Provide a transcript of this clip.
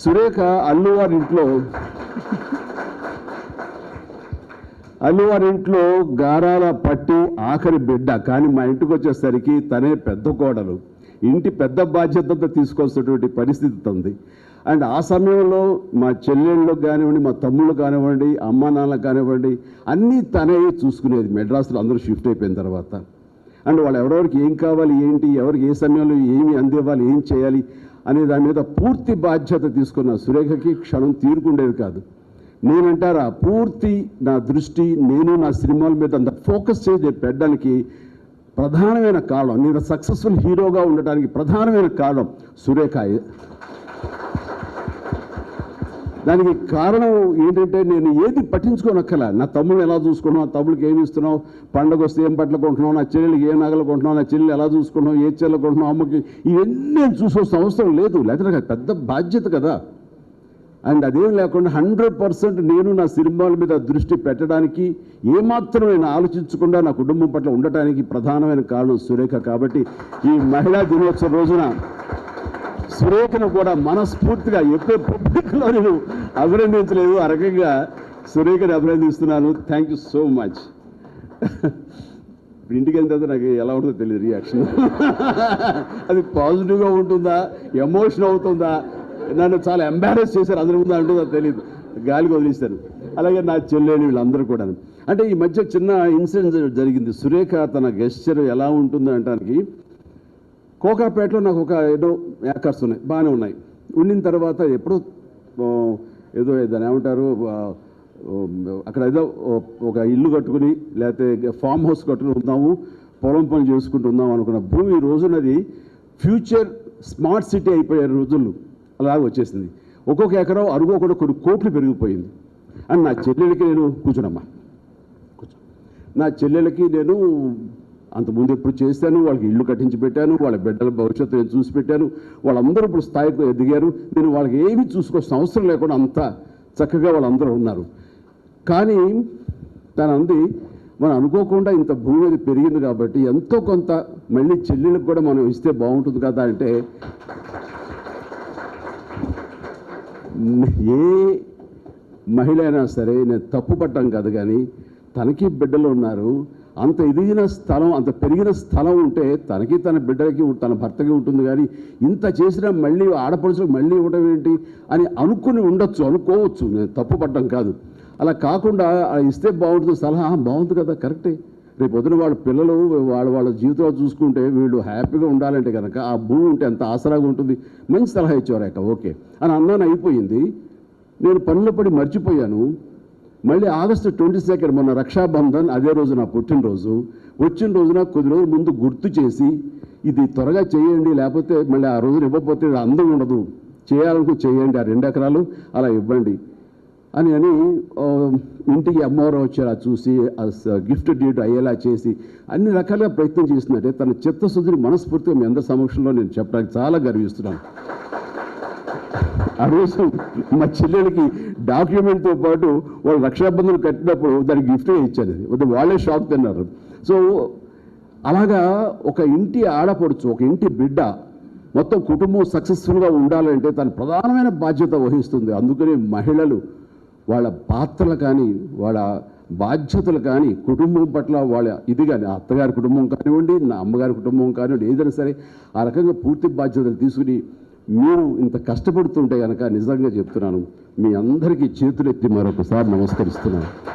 సురేఖ అల్లువారి ఇంట్లో అల్లువారి ఇంట్లో గారాల పట్టి ఆఖరి బిడ్డ. కానీ మా ఇంటికి వచ్చేసరికి తనే పెద్ద కోడలు. ఇంటి పెద్ద బాధ్యత తీసుకోవాల్సినటువంటి పరిస్థితి ఉంది. అండ్ ఆ సమయంలో మా చెల్లెళ్ళు కానివ్వండి మా తమ్ముళ్ళు కానివ్వండి అమ్మా నాన్న కానివ్వండి అన్నీ తనే చూసుకునేది. మెడ్రాస్లో అందరూ షిఫ్ట్ అయిపోయిన తర్వాత. అండ్ వాళ్ళు ఎవరెవరికి ఏం కావాలి ఏంటి ఎవరికి ఏ సమయంలో ఏమి అందివ్వాలి ఏం చేయాలి అనే దాని మీద పూర్తి బాధ్యత తీసుకున్న సురేఖకి క్షణం తీరుకుండేది కాదు. నేనంటారా పూర్తి నా దృష్టి నేను నా సినిమాల మీద అంత ఫోకస్ చేసి పెట్టడానికి ప్రధానమైన కారణం నేను సక్సెస్ఫుల్ హీరోగా ఉండటానికి ప్రధానమైన కారణం సురేఖ. దానికి కారణం ఏంటంటే నేను ఏది పట్టించుకోనక్కల నా తమ్ముడు ఎలా చూసుకున్నావు నా తమ్ముడికి ఏమి ఇస్తున్నావు? పండగ వస్తే ఏం పట్ల కొంటున్నావు? నా చెల్లెలకి ఏ నగలు కొంటున్నావు? నా చెల్లెలు ఎలా చూసుకున్నావు ఏ చెల్లెలు కొంటున్నావు? అమ్మకి ఇవన్నీ నేను చూసుకోవాల్సిన అవసరం లేదు. లేకపోతే నాకు పెద్ద బాధ్యత కదా. అండ్ అదేం లేకుండా హండ్రెడ్ పర్సెంట్ నేను నా సినిమాల మీద దృష్టి పెట్టడానికి ఏమాత్రం నేను ఆలోచించకుండా నా కుటుంబం పట్ల ఉండటానికి ప్రధానమైన కారణం సురేఖ కాబట్టి ఈ మహిళా దినోత్సవం రోజున సురేఖను కూడా మనస్ఫూర్తిగా ఎప్పుడు పబ్లిక్లో నేను అభినందించలేదు. ఆ రకంగా సురేఖను అభినందిస్తున్నాను. థ్యాంక్ యూ సో మచ్ ఇంటికి వెళ్ళిన తర్వాత నాకు ఎలా ఉంటుందో తెలియదు రియాక్షన్ అది పాజిటివ్గా ఉంటుందా? ఎమోషన్ అవుతుందా? నన్ను చాలా ఎంబారెస్ చేశారు. అందరి ముందు అంటుందో తెలియదు. గాలికి వదిలేశారు అలాగే నా చెల్లెని వీళ్ళందరూ కూడా అంటే ఈ మధ్య చిన్న ఇన్సిడెంట్ జరిగింది. సురేఖ తన గెస్చర్ ఎలా ఉంటుంది అంటానికి కోకాపేటలో నాకు ఒక ఏదో యాకర్స్ ఉన్నాయి బాగానే ఉన్నాయి. ఉండిన తర్వాత ఎప్పుడు ఏదో దాన్ని ఏమంటారు అక్కడ ఏదో ఒక ఇల్లు కట్టుకుని లేకపోతే ఫామ్ హౌస్ కట్టుకుని ఉందాము పొలం పని చేసుకుంటూ ఉందాం అనుకున్న భూమి ఈ రోజునది ఫ్యూచర్ స్మార్ట్ సిటీ అయిపోయే రోజులు అలాగ వచ్చేసింది. ఒక్కొక్క ఎకరం అరుగు ఒకటి కొన్ని కోట్లు పెరిగిపోయింది. అని నా చెల్లెలకి నేను కూర్చున్నమ్మా నా చెల్లెలకి నేను అంతకుముందు ఎప్పుడు చేశాను వాళ్ళకి ఇల్లు కట్టించి పెట్టాను వాళ్ళ బిడ్డల భవిష్యత్తు నేను చూసి పెట్టాను వాళ్ళందరూ ఇప్పుడు స్థాయికి ఎదిగారు. నేను వాళ్ళకి ఏమీ చూసుకోవాల్సిన అవసరం లేకుండా అంత చక్కగా వాళ్ళందరూ ఉన్నారు. కానీ తను అంది మనం అనుకోకుండా ఇంత భూమి అది పెరిగింది కాబట్టి ఎంతో కొంత మళ్ళీ చెల్లెలకు కూడా మనం ఇస్తే బాగుంటుంది కదా అంటే ఏ మహిళ అయినా సరే నేను తప్పు పడ్డాం కాదు కానీ తనకి బిడ్డలు ఉన్నారు. అంత ఎదిగిన స్థలం అంత పెరిగిన స్థలం ఉంటే తనకి తన బిడ్డలకి తన భర్తకి ఉంటుంది కానీ ఇంత చేసినా మళ్ళీ ఆడపడుచులకు మళ్ళీ ఇవ్వడం ఏంటి అని అనుకుని ఉండొచ్చు అనుకోవచ్చు. నేను తప్పు పడ్డం కాదు. అలా కాకుండా ఇస్తే బాగుంటుంది సలహా. బాగుంది కదా కరెక్టే. రేపు వదిన వాళ్ళ పిల్లలు వాళ్ళ వాళ్ళ జీవితాలు చూసుకుంటే వీళ్ళు హ్యాపీగా ఉండాలంటే కనుక ఆ భూమి ఉంటే ఎంత ఆసరాగా ఉంటుంది. మంచి సలహా ఇచ్చేవారు ఓకే. అని అన్నాను అయిపోయింది. నేను పనులు పడి మర్చిపోయాను. మళ్ళీ ఆగస్టు ట్వంటీ సెకండ్ మొన్న రక్షాబంధన్ అదే రోజు నా పుట్టినరోజు వచ్చిన రోజున కొద్ది రోజుల ముందు గుర్తు చేసి ఇది త్వరగా చేయండి లేకపోతే మళ్ళీ ఆ రోజున ఇవ్వకపోతే ఇది అందం ఉండదు. చేయాలనుకో చేయండి ఆ రెండు ఎకరాలు అలా ఇవ్వండి. అని అని ఇంటికి అమ్మవారు వచ్చేలా చూసి గిఫ్ట్ డీట్ అయ్యేలా చేసి అన్ని రకాలుగా ప్రయత్నం చేసినట్టే తన చిత్తశుద్ధిని మనస్ఫూర్తిగా మీ అందరి సమక్షంలో నేను చెప్పడానికి చాలా గర్విస్తున్నాను. ఆ రోజు మా చెల్లెలకి డాక్యుమెంట్తో పాటు వాళ్ళు రక్షాబంధన్ కట్టినప్పుడు దానికి గిఫ్ట్గా ఇచ్చారు. అది వాళ్ళే షాక్ తిన్నారు. సో అలాగా ఒక ఇంటి ఆడపడుచు ఒక ఇంటి బిడ్డ మొత్తం కుటుంబం సక్సెస్ఫుల్గా ఉండాలంటే తన ప్రధానమైన బాధ్యత వహిస్తుంది. అందుకని మహిళలు వాళ్ళ పాత్రలు కానీ వాళ్ళ బాధ్యతలు కానీ కుటుంబం పట్ల వాళ్ళ ఇది కానీ అత్తగారి కుటుంబం కానివ్వండి నా అమ్మగారి కుటుంబం కానివ్వండి ఏదైనా సరే ఆ రకంగా పూర్తి బాధ్యతలు తీసుకుని మీరు ఇంత కష్టపడుతుంటే కనుక నిజంగా చెప్తున్నాను మీ అందరికీ చేతులెత్తి మరొకసారి నమస్కరిస్తున్నాను.